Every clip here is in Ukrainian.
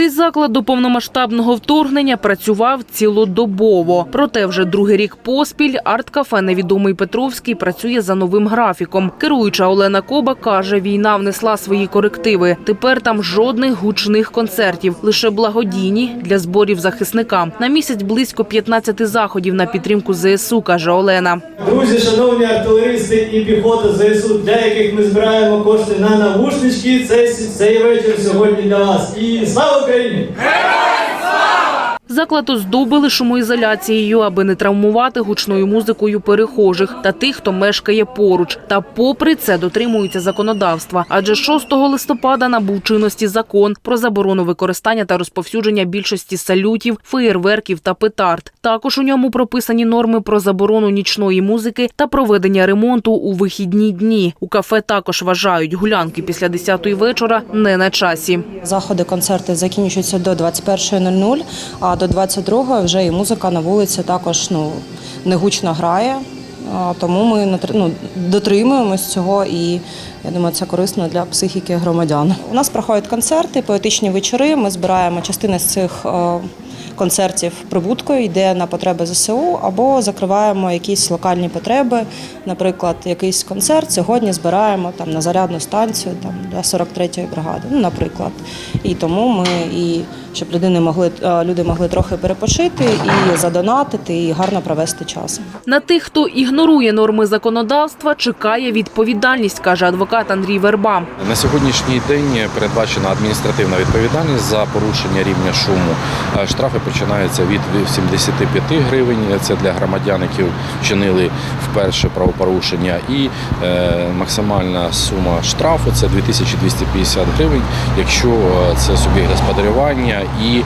Цей заклад до повномасштабного вторгнення працював цілодобово. Проте вже другий рік поспіль арт-кафе Невідомий Петровський працює за новим графіком. Керуюча Олена Коба каже, війна внесла свої корективи. Тепер там жодних гучних концертів, лише благодійні для зборів захисникам. На місяць близько 15 заходів на підтримку ЗСУ, каже Олена. Друзі, шановні артилеристи і піхота ЗСУ, для яких ми збираємо кошти на навушнички. Цей, цей вечір сьогодні для вас. І слава Україні! Заклад оздобили шумоізоляцією, аби не травмувати гучною музикою перехожих та тих, хто мешкає поруч. Та попри це дотримуються законодавства. Адже 6 листопада набув чинності закон про заборону використання та розповсюдження більшості салютів, феєрверків та петард. Також у ньому прописані норми про заборону нічної музики та проведення ремонту у вихідні дні. У кафе також вважають гулянки після 10-ї вечора не на часі. Заходи, концерти закінчуються до 21.00, а до 22.00 вже і музика на вулиці також ну, негучно грає. Тому ми ну, дотримуємось цього і я думаю, це корисно для психіки громадян. У нас проходять концерти, поетичні вечори. Ми збираємо частини з цих е, концертів прибуткою, йде на потреби ЗСУ або закриваємо якісь локальні потреби. Наприклад, якийсь концерт сьогодні збираємо там на зарядну станцію там для 43-ї бригади. Ну, наприклад. І тому ми і щоб людини могли е, люди могли трохи перепочити і задонатити, і гарно провести час. На тих, хто ігнорує норми законодавства, чекає відповідальність, каже адвокат Андрій Верба. На сьогоднішній день передбачена адміністративна відповідальність за порушення рівня шуму. Е, Штрафи починаються від 75 гривень. Це для громадян, які вчинили вперше правопорушення. І е, максимальна сума штрафу це 2250 гривень, якщо це суб'єкт господарювання і е,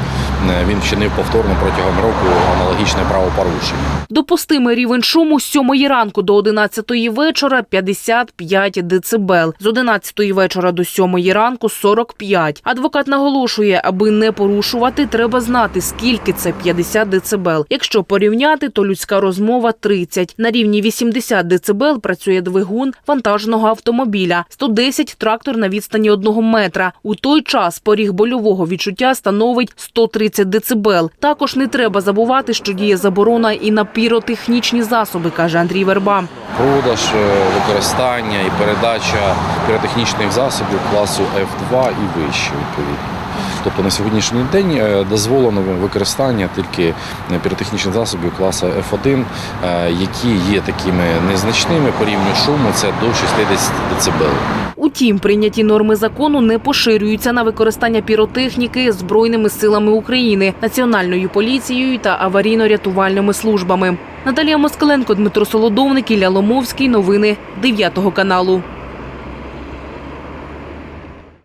він вчинив повторно протягом року аналогічне правопорушення. Допустимий рівень шуму з 7 ранку до 11 вечора 55 децибел. З 11 вечора до 7 ранку 45. Адвокат наголошує, аби не порушувати, треба знати, скільки це 50 децибел. Якщо порівняти, то людська розмова 30. На рівні 80 децибел працює двигун вантажного автомобіля, 110 – трактор на відстані 1 метра. У той час поріг больового відчуття становить 130 децибел. Також не треба забувати, що діє заборона і на піротехнічні засоби, каже Андрій Верба. продаж, е, використання і передача піротехнічних засобів класу F2 і вище відповідно. Тобто на сьогоднішній день е, дозволено використання тільки е, піротехнічних засобів класу F1, е, які є такими незначними по шуму, це до 60 дБ. Утім, прийняті норми закону не поширюються на використання піротехніки збройними силами України, національною поліцією та аварійно-рятувальними службами. Наталія Москаленко, Дмитро Солодовник, Ілля Ломовський. Новини 9 каналу.